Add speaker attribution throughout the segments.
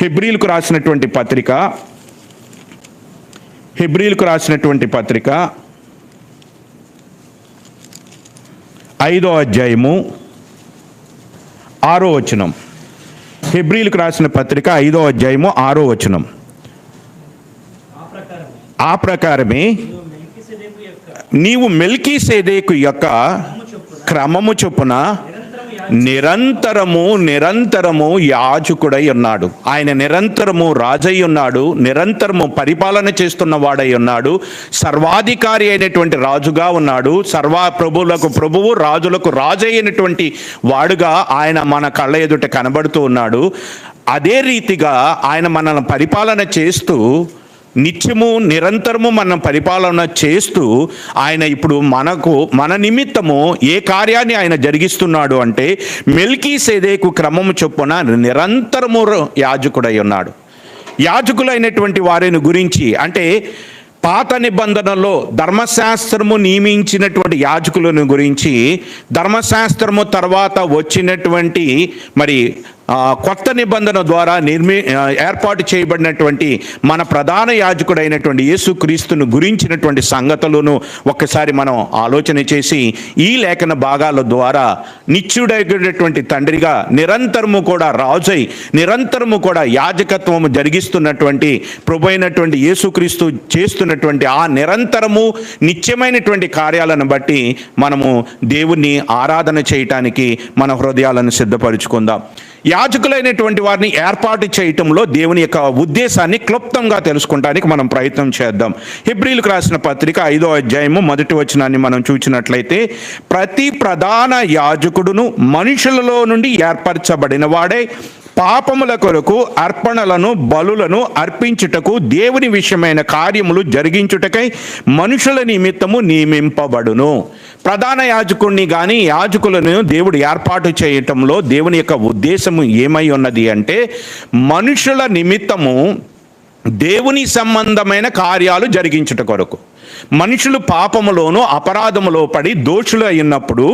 Speaker 1: హెబ్రిల్కు రాసినటువంటి పత్రిక హెబ్రిల్కు రాసినటువంటి పత్రిక ఐదో అధ్యాయము ఆరో వచనం. హెబ్రిల్కు రాసిన పత్రిక ఐదో అధ్యాయము ఆరో వచనం.
Speaker 2: ఆ
Speaker 1: ప్రకారమే
Speaker 2: నీవు మెల్కిసెదెకు యొక్క
Speaker 1: మెల్కీ సేదేకు యొక్క
Speaker 2: క్రమము చొప్పున నిరంతరము
Speaker 1: నిరంతరము
Speaker 2: యాజకుడై
Speaker 1: ఉన్నాడు. ఆయన నిరంతరము రాజై ఉన్నాడు నిరంతరము పరిపాలన చేస్తున్న వాడై ఉన్నాడు సర్వాధికారి అయినటువంటి రాజుగా ఉన్నాడు సర్వ ప్రభువులకు ప్రభువు రాజులకు రాజు అయినటువంటి వాడుగా ఆయన మన కళ్ళ ఎదుట కనబడుతూ ఉన్నాడు. అదే రీతిగా ఆయన మనల్ని పరిపాలన చేస్తూ నిత్యము నిరంతరము మనం పరిపాలన చేస్తూ ఆయన ఇప్పుడు మనకు మన నిమిత్తము ఏ కార్యాన్ని ఆయన జరిగిస్తున్నాడు అంటే మెల్కీ సేదేకు క్రమము చొప్పున నిరంతరము యాజకుడై ఉన్నాడు. యాజకులైనటువంటి వారిని గురించి అంటే పాత నిబంధనలో ధర్మశాస్త్రము నియమించినటువంటి యాజకులను గురించి ధర్మశాస్త్రము తర్వాత వచ్చినటువంటి మరి కొత్త నిబంధన ద్వారా నిర్మి ఏర్పాటు చేయబడినటువంటి మన ప్రధాన యాజకుడైనటువంటి యేసుక్రీస్తును గురించినటువంటి సంగతులను ఒక్కసారి మనం ఆలోచన చేసి ఈ లేఖన భాగాల ద్వారా నిత్యుడైనటువంటి తండ్రిగా నిరంతరము కూడా రాజై నిరంతరము కూడా యాజకత్వము జరిగిస్తున్నటువంటి ప్రభు యేసుక్రీస్తు చేస్తున్నటువంటి ఆ నిరంతరము నిత్యమైనటువంటి కార్యాలను బట్టి మనము దేవుణ్ణి ఆరాధన చేయటానికి మన హృదయాలను సిద్ధపరుచుకుందాం. యాజకులైనటువంటి వారిని ఏర్పాటు చేయటంలో దేవుని యొక్క ఉద్దేశాన్ని క్లుప్తంగా తెలుసుకుంటానికి మనం ప్రయత్నం చేద్దాం. హిబ్రిల్కు రాసిన పత్రిక ఐదో అధ్యాయము మొదటి వచనాన్ని మనం చూసినట్లయితే ప్రతి ప్రధాన యాజకుడును మనుషులలో నుండి ఏర్పరచబడిన వాడే పాపముల కొరకు అర్పణలను బలులను అర్పించుటకు దేవుని విషయమైన కార్యములు జరిగించుటకై మనుషుల నిమిత్తము నియమింపబడును. ప్రధాన యాజకుడిని కానీ యాజకులను దేవుడు ఏర్పాటు చేయటంలో దేవుని యొక్క ఉద్దేశము ఏమై ఉన్నది అంటే మనుషుల నిమిత్తము దేవుని సంబంధమైన కార్యాలు జరిగించుట కొరకు. మనుషులు పాపములోను అపరాధములో పడి దోషులు అయినప్పుడు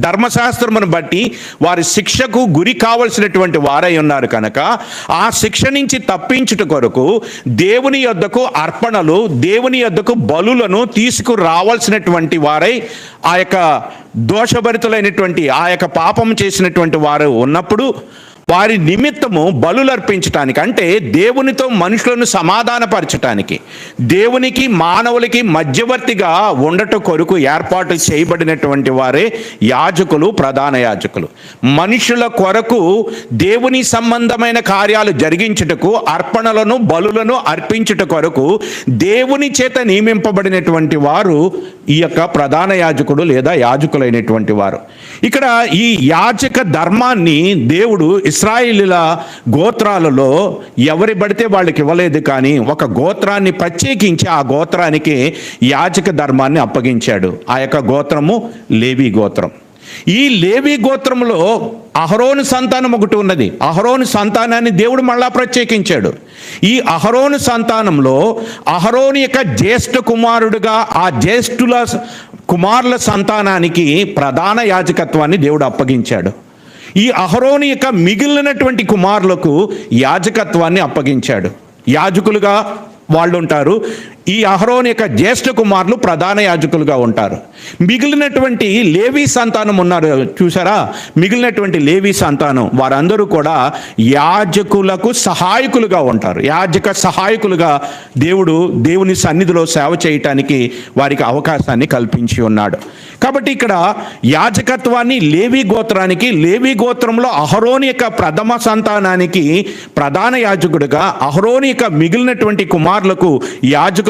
Speaker 1: ధర్మశాస్త్రమును బట్టి వారి శిక్షకు గురి కావలసినటువంటి వారై ఉన్నారు కనుక ఆ శిక్ష నుంచి తప్పించుట కొరకు దేవుని యొద్దకు అర్పణలు దేవుని యొద్దకు బలులను తీసుకురావాల్సినటువంటి వారై ఆ యొక్క దోషభరితులైనటువంటి ఆ యొక్క పాపం చేసినటువంటి వారు ఉన్నప్పుడు వారి నిమిత్తము బలులర్పించటానికి అంటే దేవునితో మనుషులను సమాధానపరచటానికి దేవునికి మానవులకి మధ్యవర్తిగా ఉండట కొరకు ఏర్పాటు చేయబడినటువంటి వారే యాజకులు ప్రధాన యాజకులు. మనుషుల కొరకు దేవుని సంబంధమైన కార్యాలు జరిగించుటకు అర్పణలను బలులను అర్పించుట కొరకు దేవుని చేత నియమింపబడినటువంటి వారు ఈ యొక్క ప్రధాన యాజకుడు లేదా యాజకులైనటువంటి వారు. ఇక్కడ ఈ యాజక ధర్మాన్ని దేవుడు ఇస్రాయిలీల గోత్రాలలో ఎవరి పడితే వాళ్ళకి ఇవ్వలేదు కానీ ఒక గోత్రాన్ని ప్రత్యేకించి ఆ గోత్రానికి యాజక ధర్మాన్ని అప్పగించాడు. ఆ యొక్క గోత్రము లేవి గోత్రం. ఈ లేవి గోత్రంలో అహరోను సంతానం ఒకటి ఉన్నది. అహరోను సంతానాన్ని దేవుడు మళ్ళా ప్రత్యేకించాడు. ఈ అహరోను సంతానంలో అహరోని యొక్క జ్యేష్ఠ కుమారుడుగా ఆ జ్యేష్ఠుల కుమారుల సంతానానికి ప్రధాన యాజకత్వాన్ని దేవుడు అప్పగించాడు. ఈ అహరోని యొక్క మిగిలినటువంటి కుమారులకు యాజకత్వాన్ని అప్పగించాడు. యాజకులుగా వాళ్ళు ఉంటారు ఈ అహరోన్ యొక్క జ్యేష్ఠ కుమారులు ప్రధాన యాజకులుగా ఉంటారు. మిగిలినటువంటి లేవీ సంతానం ఉన్నారు. చూసారా మిగిలినటువంటి లేవీ సంతానం వారందరూ కూడా యాజకులకు సహాయకులుగా ఉంటారు. యాజక సహాయకులుగా దేవుడు దేవుని సన్నిధిలో సేవ చేయటానికి వారికి అవకాశాన్ని కల్పించి ఉన్నాడు. కాబట్టి ఇక్కడ యాజకత్వాన్ని లేవి గోత్రానికి లేవి గోత్రంలో అహరోని యొక్క ప్రథమ సంతానానికి ప్రధాన యాజకుడుగా అహరోని యొక్క మిగిలినటువంటి కుమారులకు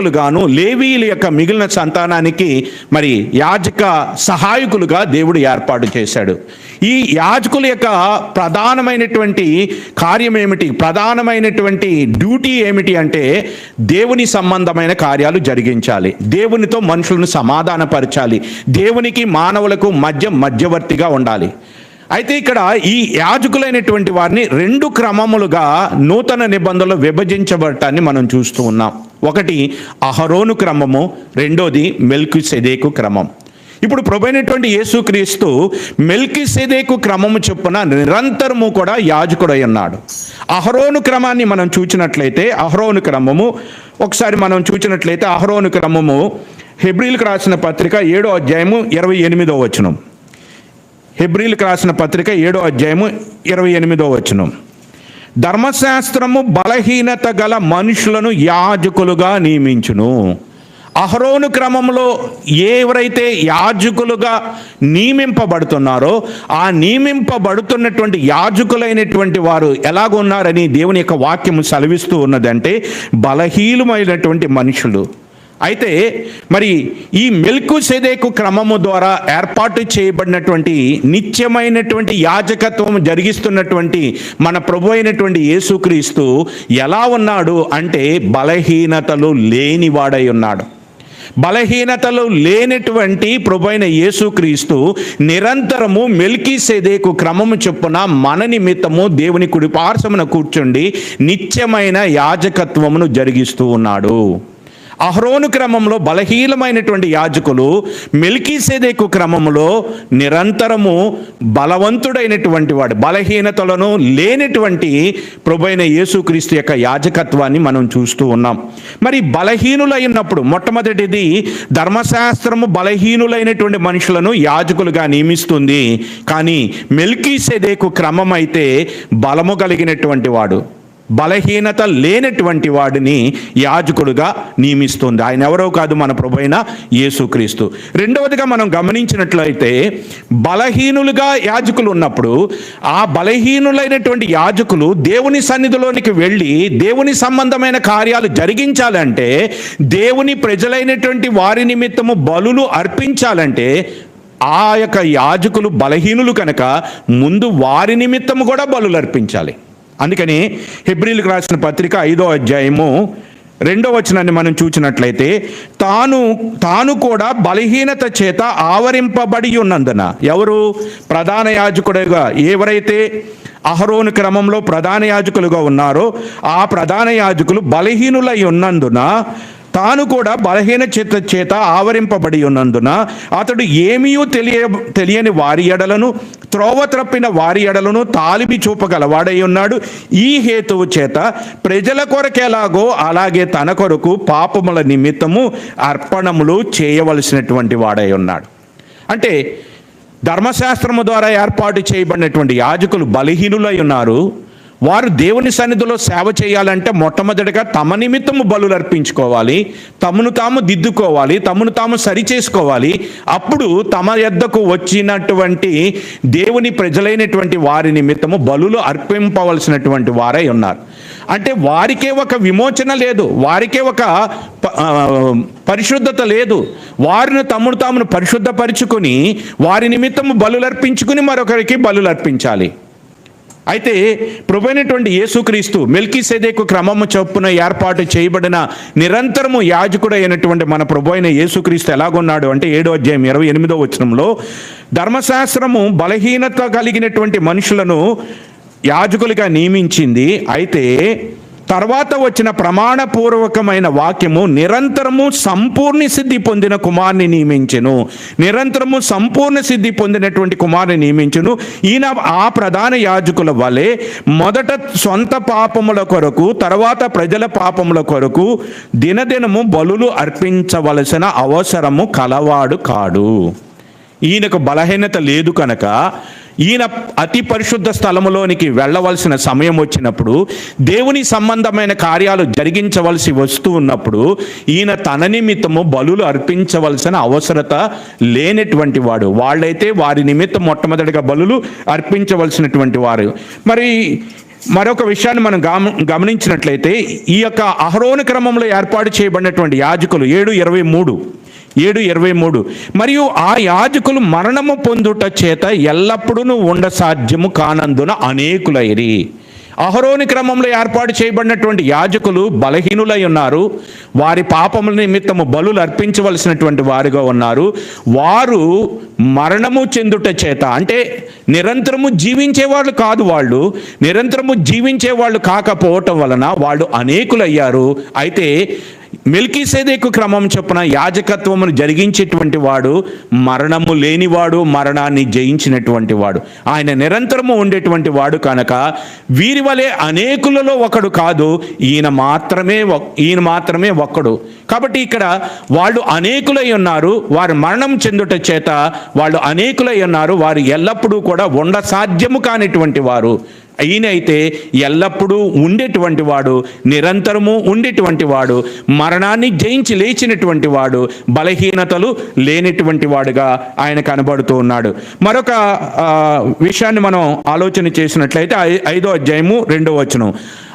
Speaker 1: యాజకులుగాను లేవీల యొక్క మిగిలిన సంతానానికి మరి యాజక సహాయకులుగా దేవుడు ఏర్పాటు చేశాడు. ఈ యాజకుల యొక్క ప్రధానమైనటువంటి కార్యం ఏమిటి? ప్రధానమైనటువంటి డ్యూటీ ఏమిటి అంటే దేవుని సంబంధమైన కార్యాలు జరిగించాలి. దేవునితో మనుషులను సమాధానపరచాలి. దేవునికి మానవులకు మధ్య మధ్యవర్తిగా ఉండాలి. అయితే ఇక్కడ ఈ యాజకులైనటువంటి వారిని రెండు క్రమములుగా నూతన నిబంధనలు విభజించబడటాన్ని మనం చూస్తూ ఉన్నాం. ఒకటి అహరోను క్రమము రెండోది మెల్కి సెదేకు క్రమం. ఇప్పుడు ప్రభైనటువంటి యేసుక్రీస్తు మెల్కి సెదేకు క్రమము చొప్పున నిరంతరము కూడా యాజకుడై ఉన్నాడు. అహరోను క్రమాన్ని మనం చూచినట్లయితే అహరోను క్రమము ఒకసారి మనం చూచినట్లయితే అహరోను క్రమము హెబ్రిల్కి రాసిన పత్రిక ఏడో అధ్యాయము ఇరవై ఎనిమిదో వచనం. హెబ్రిల్కి రాసిన పత్రిక ఏడో అధ్యాయము ఇరవై ఎనిమిదో వచనం. ధర్మశాస్త్రము బలహీనత గల మనుషులను యాజకులుగా నియమించును. అహరోను క్రమంలో ఎవరైతే యాజకులుగా నియమింపబడుతున్నారో ఆ నియమింపబడుతున్నటువంటి యాజకులైనటువంటి వారు ఎలాగున్నారని దేవుని యొక్క వాక్యము సెలవిస్తూ ఉన్నదంటే బలహీనమైనటువంటి మనుషులు. అయితే మరి ఈ మెల్కు సెదేకు క్రమము ద్వారా ఏర్పాటు చేయబడినటువంటి నిత్యమైనటువంటి యాజకత్వం జరిగిస్తున్నటువంటి మన ప్రభు అయినటువంటి యేసుక్రీస్తు ఎలా ఉన్నాడు అంటే బలహీనతలు లేనివాడై ఉన్నాడు. బలహీనతలు లేనటువంటి ప్రభైన యేసుక్రీస్తు నిరంతరము మెల్కీసేదేకు క్రమము చొప్పున మన నిమిత్తము దేవుని కుడి పార్శ్వమున కూర్చుండి నిత్యమైన యాజకత్వమును జరిగిస్తూ ఉన్నాడు. అహరోను క్రమంలో బలహీనమైనటువంటి యాజకులు మెల్కీసేదేకు క్రమంలో నిరంతరము బలవంతుడైనటువంటి వాడు బలహీనతలను లేనటువంటి ప్రభైన యేసుక్రీస్తు యొక్క యాజకత్వాన్ని మనం చూస్తూ ఉన్నాం. మరి బలహీనులైనప్పుడు మొట్టమొదటిది ధర్మశాస్త్రము బలహీనులైనటువంటి మనుషులను యాజకులుగా నియమిస్తుంది. కానీ మెల్కీసేదేకు క్రమం అయితే బలము కలిగినటువంటి వాడు. బలహీనత లేనటువంటి వాడిని యాజకుడుగా నియమిస్తుంది. ఆయన ఎవరో కాదు మన ప్రభు అయిన యేసుక్రీస్తు. రెండవదిగా మనం గమనించినట్లయితే బలహీనులుగా యాజకులు ఉన్నప్పుడు ఆ బలహీనులైనటువంటి యాజకులు దేవుని సన్నిధిలోనికి వెళ్ళి దేవుని సంబంధమైన కార్యాలు జరిగించాలంటే దేవుని ప్రజలైనటువంటి వారి నిమిత్తము బలులు అర్పించాలంటే ఆ యొక్క యాజకులు బలహీనులు కనుక ముందు వారి నిమిత్తము కూడా బలులు అర్పించాలి. అందుకని హెబ్రిల్కి రాసిన పత్రిక ఐదో అధ్యాయము రెండో వచనాన్ని మనం చూసినట్లయితే తాను తాను కూడా బలహీనత చేత ఆవరింపబడి ఉన్నందున ఎవరు? ప్రధాన యాజకుడుగా ఎవరైతే అహరోను క్రమంలో ప్రధాన యాజకులుగా ఉన్నారో ఆ ప్రధాన యాజకులు బలహీనులై ఉన్నందున తాను కూడా బలహీన చేత చేత ఆవరింపబడి ఉన్నందున అతడు ఏమీయూ తెలియ తెలియని వారి ఎడలను త్రోవ త్రప్పిన వారి ఎడలను తాలిబి చూపగలవాడై ఉన్నాడు ఈ హేతువు చేత ప్రజల కొరకెలాగో అలాగే తన కొరకు పాపముల నిమిత్తము అర్పణములు చేయవలసినటువంటి వాడై ఉన్నాడు అంటే ధర్మశాస్త్రము ద్వారా ఏర్పాటు చేయబడినటువంటి యాజకులు బలహీనులై ఉన్నారు. వారు దేవుని సన్నిధిలో సేవ చేయాలంటే మొట్టమొదటిగా తమ నిమిత్తము బలులు అర్పించుకోవాలి తమను తాము దిద్దుకోవాలి తమను తాము సరి చేసుకోవాలి. అప్పుడు తమ యొద్దకు వచ్చినటువంటి దేవుని ప్రజలైనటువంటి వారి నిమిత్తము బలులు అర్పింపవలసినటువంటి వారై ఉన్నారు. అంటే వారికే ఒక విమోచన లేదు వారికే ఒక ప- పరిశుద్ధత లేదు. వారిని తమను తామును పరిశుద్ధపరుచుకొని వారి నిమిత్తము బలులర్పించుకుని మరొకరికి బలులు అర్పించాలి. అయితే ప్రభునటువంటి యేసుక్రీస్తు మెల్కీ సెదేకు క్రమము చొప్పున ఏర్పాటు చేయబడిన నిరంతరము యాజకుడు అయినటువంటి మన ప్రభు అయిన యేసుక్రీస్తు ఎలాగున్నాడు అంటే ఏడో అధ్యాయం ఇరవై ఎనిమిదో వచనంలో ధర్మశాస్త్రము బలహీనత కలిగినటువంటి మనుషులను యాజకులుగా నియమించింది. అయితే తర్వాత వచ్చిన ప్రమాణపూర్వకమైన వాక్యము నిరంతరము సంపూర్ణ సిద్ధి పొందిన కుమార్ని నియమించెను. నిరంతరము సంపూర్ణ సిద్ధి పొందినటువంటి కుమార్ని నియమించును. ఈయన ఆ ప్రధాన యాజకుల వలె మొదట సొంత పాపముల కొరకు తర్వాత ప్రజల పాపముల కొరకు దినదినము బలులు అర్పించవలసిన అవసరము కలవాడు కాడు. ఈయనకు బలహీనత లేదు కనుక ఈయన అతి పరిశుద్ధ స్థలములోనికి వెళ్ళవలసిన సమయం వచ్చినప్పుడు దేవుని సంబంధమైన కార్యాలు జరిగించవలసి వస్తూ ఉన్నప్పుడు ఈయన తన నిమిత్తము బలులు అర్పించవలసిన అవసరత లేనటువంటి వాడు. వాళ్ళైతే వారి నిమిత్తం మొట్టమొదటిగా బలులు అర్పించవలసినటువంటి వారు. మరి మరొక విషయాన్ని మనం గమ గమనించినట్లయితే ఈ యొక్క అహరోని క్రమంలో ఏర్పాటు చేయబడినటువంటి యాజకులు ఏడు ఇరవై మూడు. ఏడు ఇరవై మూడు. మరియు ఆ యాజకులు మరణము పొందుట చేత ఎల్లప్పుడూ ఉండ సాధ్యము కానందున అనేకులైరి. అహరోని క్రమంలో ఏర్పాటు చేయబడినటువంటి యాజకులు బలహీనులై ఉన్నారు. వారి పాపముల నిమిత్తము బలులు అర్పించవలసినటువంటి వారుగా ఉన్నారు. వారు మరణము చెందుట చేత. అంటే నిరంతరము జీవించేవాళ్ళు కాదు వాళ్ళు. నిరంతరము జీవించేవాళ్ళు కాకపోవటం వలన వాళ్ళు అనేకులు అయ్యారు అయితే మెల్కీసేదేకు క్రమం చొప్పున యాజకత్వమును జరిగించేటువంటి వాడు మరణము లేనివాడు మరణాన్ని జయించినటువంటి వాడు. ఆయన నిరంతరము ఉండేటువంటి వాడు కనుక వీరి వలె అనేకులలో ఒకడు కాదు ఈయన మాత్రమే ఈయన మాత్రమే ఒక్కడు. కాబట్టి ఇక్కడ వాళ్ళు అనేకులై ఉన్నారు. వారు మరణం చెందుట చేత వాళ్ళు అనేకులై ఉన్నారు వారు ఎల్లప్పుడూ కూడా ఉండ సాధ్యము కానిటువంటి వారు. ఈయన అయితే ఎల్లప్పుడూ ఉండేటువంటి వాడు నిరంతరము ఉండేటువంటి వాడు మరణాన్ని జయించి లేచినటువంటి వాడు బలహీనతలు లేనటువంటి వాడుగా ఆయన కనబడుతూ ఉన్నాడు. మరొక విషయాన్ని మనం ఆలోచన చేసినట్లయితే ఐ- ఐదో అధ్యాయము రెండో వచనం.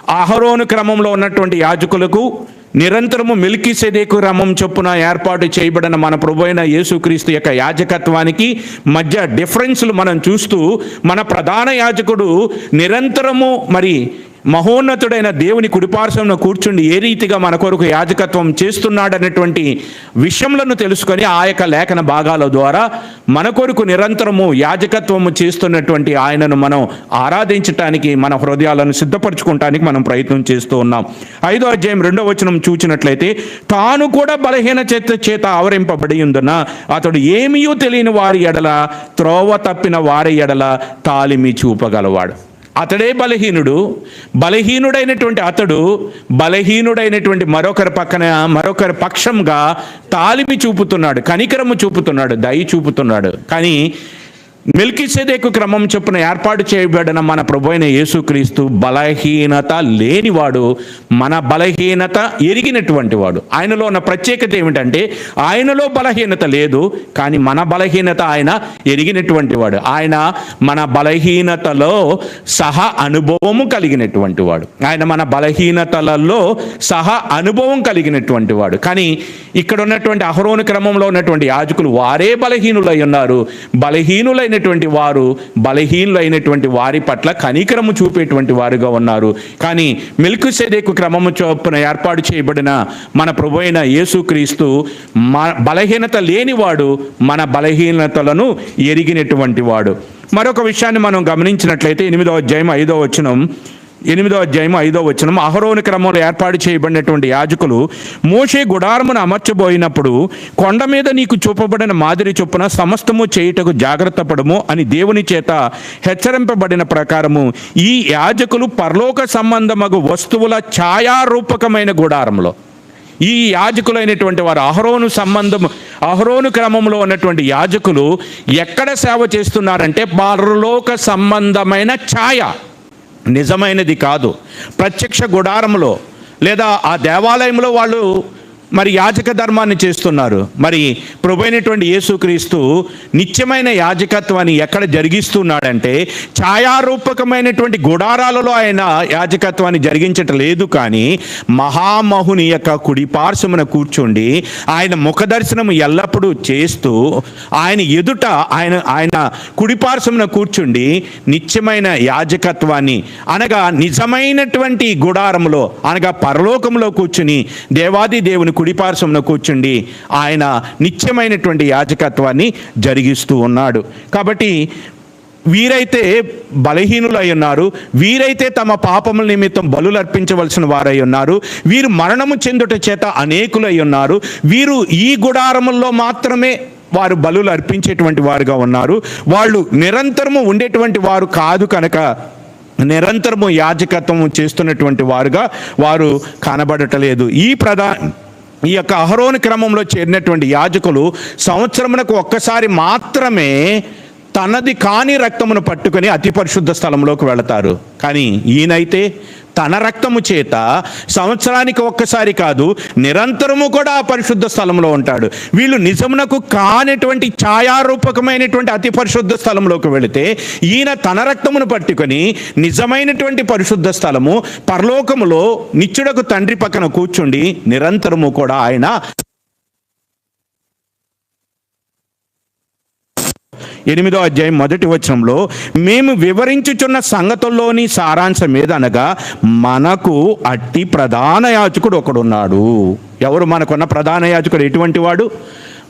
Speaker 1: ఆహరోను క్రమంలో ఉన్నటువంటి యాజకులకు నిరంతరము మెలికిసేదేకు రమం చొప్పున ఏర్పాటు చేయబడిన మన ప్రభు అయిన యేసుక్రీస్తు యొక్క యాజకత్వానికి మధ్య డిఫరెన్స్లు మనం చూస్తూ మన ప్రధాన యాజకుడు నిరంతరము మరి మహోన్నతుడైన దేవుని కుడిపార్శ్వంలో కూర్చుండి ఏ రీతిగా మన కొరకు యాజకత్వం చేస్తున్నాడనేటువంటి విషయంలను తెలుసుకొని ఆ యొక్క లేఖన భాగాల ద్వారా మన కొరకు నిరంతరము యాజకత్వము చేస్తున్నటువంటి ఆయనను మనం ఆరాధించటానికి మన హృదయాలను సిద్ధపరచుకోవటానికి మనం ప్రయత్నం చేస్తూ ఉన్నాం. ఐదో అధ్యాయం రెండో వచనం చూచినట్లయితే తాను కూడా బలహీన చేత చేత ఆవరింపబడి ఉందన్న అతడు ఏమీయూ తెలియని వారి ఎడల త్రోవ తప్పిన వారి ఎడల తాలిమి చూపగలవాడు. అతడే బలహీనుడు. బలహీనుడైనటువంటి అతడు బలహీనుడైనటువంటి మరొకరి పక్కన మరొకరి పక్షంగా తాలిమి చూపుతున్నాడు కనికరము చూపుతున్నాడు దయ చూపుతున్నాడు. కానీ మెలికిసేదేకు క్రమం చొప్పున ఏర్పాటు చేయబడిన మన ప్రభు అయిన యేసుక్రీస్తు బలహీనత లేనివాడు మన బలహీనత ఎరిగినటువంటి వాడు. ఆయనలో ఉన్న ప్రత్యేకత ఏమిటంటే ఆయనలో బలహీనత లేదు కానీ మన బలహీనత ఆయన ఎరిగినటువంటి వాడు. ఆయన మన బలహీనతలో సహ అనుభవము కలిగినటువంటి వాడు. ఆయన మన బలహీనతలలో సహ అనుభవం కలిగినటువంటి వాడు. కానీ ఇక్కడ ఉన్నటువంటి అహరోను క్రమంలో ఉన్నటువంటి యాజకులు వారే బలహీనులై ఉన్నారు. బలహీనులైన బలహీనులైనటువంటి వారు బలహీనులైనటువంటి వారి పట్ల కనికరము చూపేటువంటి వారుగా ఉన్నారు. కానీ మిల్క్ సెదేకు క్రమము చొప్పున ఏర్పాటు చేయబడిన మన ప్రభు అయిన యేసుక్రీస్తు మ బలహీనత లేనివాడు మన బలహీనతలను ఎరిగినటువంటి వాడు. మరొక విషయాన్ని మనం గమనించినట్లయితే ఎనిమిదో అధ్యాయం ఐదవ వచనం ఎనిమిదో అధ్యాయం ఐదో వచనం అహరోని క్రమంలో ఏర్పాటు చేయబడినటువంటి యాజకులు మోషే గుడారమును అమర్చబోయినప్పుడు కొండ మీద నీకు చూపబడిన మాదిరి చొప్పున సమస్తము చేయుటకు జాగ్రత్త పడము అని దేవుని చేత హెచ్చరింపబడిన ప్రకారము ఈ యాజకులు పరలోక సంబంధమగు వస్తువుల ఛాయారూపకమైన గుడారంలో ఈ యాజకులైనటువంటి వారు అహరోను సంబంధం అహరోను క్రమంలో ఉన్నటువంటి యాజకులు ఎక్కడ సేవ చేస్తున్నారంటే పరలోక సంబంధమైన ఛాయ. నిజమైనది కాదు. ప్రత్యక్ష గుడారంలో లేదా ఆ దేవాలయంలో వాళ్ళు మరి యాజక ధర్మాన్ని చేస్తున్నారు. మరి ప్రభైనటువంటి యేసుక్రీస్తు నిత్యమైన యాజకత్వాన్ని ఎక్కడ జరిగిస్తున్నాడంటే ఛాయారూపకమైనటువంటి గుడారాలలో ఆయన యాజకత్వాన్ని జరిగించటం లేదు కానీ మహామహుని యొక్క కుడి పార్శ్వమున కూర్చుండి ఆయన ముఖ దర్శనం ఎల్లప్పుడూ చేస్తూ ఆయన ఎదుట ఆయన ఆయన కుడి పార్శ్వమున కూర్చుండి నిత్యమైన యాజకత్వాన్ని అనగా నిజమైనటువంటి గుడారంలో అనగా పరలోకంలో కూర్చుని దేవాది దేవుని కుడిపార్శ్వమున కూర్చుండి ఆయన నిత్యమైనటువంటి యాజకత్వాన్ని జరిగిస్తూ ఉన్నాడు. కాబట్టి వీరైతే బలహీనులై ఉన్నారు. వీరైతే తమ పాపముల నిమిత్తం బలులు అర్పించవలసిన వారై ఉన్నారు. వీరు మరణము చెందుట చేత అనేకులై ఉన్నారు. వీరు ఈ గుడారముల్లో మాత్రమే వారు బలులు అర్పించేటువంటి వారుగా ఉన్నారు. వాళ్ళు నిరంతరము ఉండేటువంటి వారు కాదు కనుక నిరంతరము యాజకత్వము చేస్తున్నటువంటి వారుగా వారు కనబడటలేదు. ఈ ప్రధా ఈ యొక్క అహరోని క్రమంలో చేరినటువంటి యాజకులు సంవత్సరమునకు ఒక్కసారి మాత్రమే తనది కాని రక్తమును పట్టుకొని అతి పరిశుద్ధ స్థలంలోకి వెళతారు. కానీ ఈయనైతే తన రక్తము చేత సంవత్సరానికి ఒక్కసారి కాదు నిరంతరము కూడా ఆ పరిశుద్ధ స్థలంలో ఉంటాడు. వీళ్ళు నిజమునకు కానిటువంటి ఛాయారూపకమైనటువంటి అతి పరిశుద్ధ స్థలంలోకి వెళితే ఈయన తన రక్తమును పట్టుకొని నిజమైనటువంటి పరిశుద్ధ స్థలము పరలోకములో నిత్యుడకు తండ్రి పక్కన కూర్చుండి నిరంతరము కూడా ఆయన ఎనిమిదో అధ్యాయం మొదటి వచనంలో మేము వివరించుచున్న సంగతుల్లోని సారాంశం ఏదనగా మనకు అట్టి ప్రధాన యాజకుడు ఒకడున్నాడు. ఎవరు మనకున్న ప్రధాన యాజకుడు? ఎటువంటి వాడు?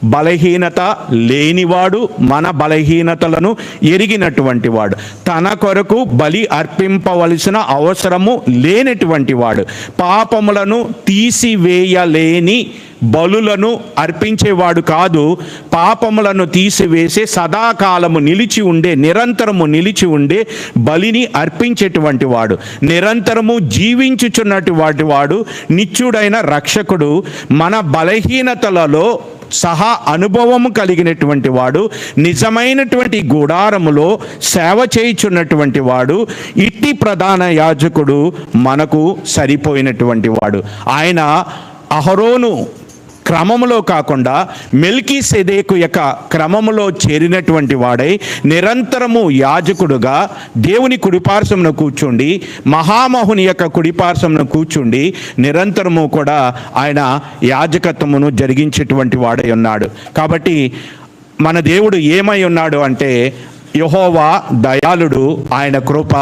Speaker 1: బలహీనత లేనివాడు మన బలహీనతలను ఎరిగినటువంటి వాడు. తన కొరకు బలి అర్పింపవలసిన అవసరము లేనటువంటి వాడు. పాపములను తీసివేయలేని బలులను అర్పించేవాడు కాదు పాపములను తీసివేసే సదాకాలము నిలిచి ఉండే నిరంతరము నిలిచి ఉండే బలిని అర్పించేటువంటి వాడు. నిరంతరము జీవించుచున్నటువంటి వాటి వాడు నిత్యుడైన రక్షకుడు. మన బలహీనతలలో సహా అనుభవము కలిగినటువంటి వాడు నిజమైనటువంటి గుడారములో సేవ చేయుచున్నటువంటి వాడు ఇట్టి ప్రధాన యాజకుడు మనకు సరిపోయినటువంటి వాడు. ఆయన అహరోను క్రమములో కాకుండా మెల్కీ సెదేకు యొక్క క్రమములో చేరినటువంటి వాడై నిరంతరము యాజకుడుగా దేవుని కుడిపార్శ్వమును కూర్చుండి మహామహుని యొక్క కుడిపార్శ్వమును కూర్చుండి నిరంతరము కూడా ఆయన యాజకత్వమును జరిగించేటువంటి వాడై ఉన్నాడు. కాబట్టి మన దేవుడు ఏమై ఉన్నాడు అంటే యహోవా దయాళుడు ఆయన కృప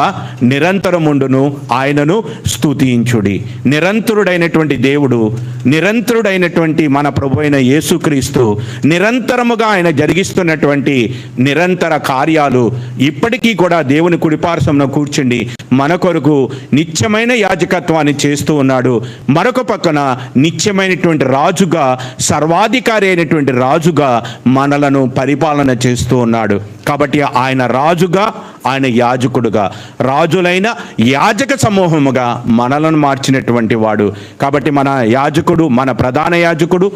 Speaker 1: నిరంతరముండును ఆయనను స్తుతించుడి. నిరంతరుడైనటువంటి దేవుడు నిరంతరుడైనటువంటి మన ప్రభు అయిన యేసుక్రీస్తు నిరంతరముగా ఆయన జరిగిస్తున్నటువంటి నిరంతర కార్యాలు ఇప్పటికీ కూడా దేవుని కుడిపార్శ్వంలో కూర్చుండి మన కొరకు నిత్యమైన యాజకత్వాన్ని చేస్తూ ఉన్నాడు. మరొక పక్కన నిత్యమైనటువంటి రాజుగా సర్వాధికారి అయినటువంటి రాజుగా మనలను పరిపాలన చేస్తూ ఉన్నాడు. కాబట్టి ఆయన రాజుగా ఆయన యాజకుడుగా. రాజులైన యాజక సమూహముగా మనలను మార్చినటువంటి వాడు. కాబట్టి మన యాజకుడు మన ప్రధాన యాజకుడు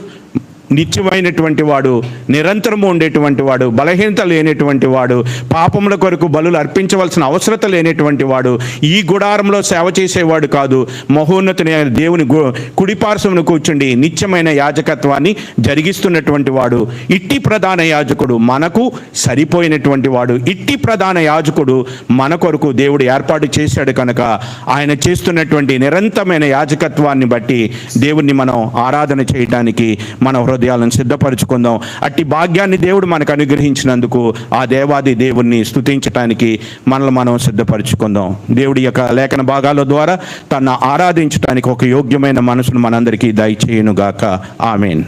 Speaker 1: నిత్యమైనటువంటి వాడు నిరంతరము ఉండేటువంటి వాడు బలహీనత లేనటువంటి వాడు పాపముల కొరకు బలులు అర్పించవలసిన అవసరత లేనటువంటి వాడు ఈ గుడారంలో సేవ చేసేవాడు కాదు. మహోన్నతుని దేవుని గు- కుడిపార్శ్వమును కూర్చుండి నిత్యమైన యాజకత్వాన్ని జరిగిస్తున్నటువంటి వాడు. ఇట్టి ప్రధాన యాజకుడు మనకు సరిపోయినటువంటి వాడు. ఇట్టి ప్రధాన యాజకుడు మన కొరకు దేవుడు ఏర్పాటు చేశాడు కనుక ఆయన చేస్తున్నటువంటి నిరంతరమైన యాజకత్వాన్ని బట్టి దేవుణ్ణి మనం ఆరాధన చేయడానికి మన హృదయాలను సిద్ధపరచుకుందాం. అట్టి భాగ్యాన్ని దేవుడు మనకు అనుగ్రహించినందుకు ఆ దేవాది దేవుణ్ణి స్థుతించటానికి మనల్ని మనం సిద్ధపరచుకుందాం. దేవుడి యొక్క లేఖన భాగాల ద్వారా తన ఆరాధించడానికి ఒక యోగ్యమైన మనసును మనందరికీ దయచేయునుగాక. ఆమెన్.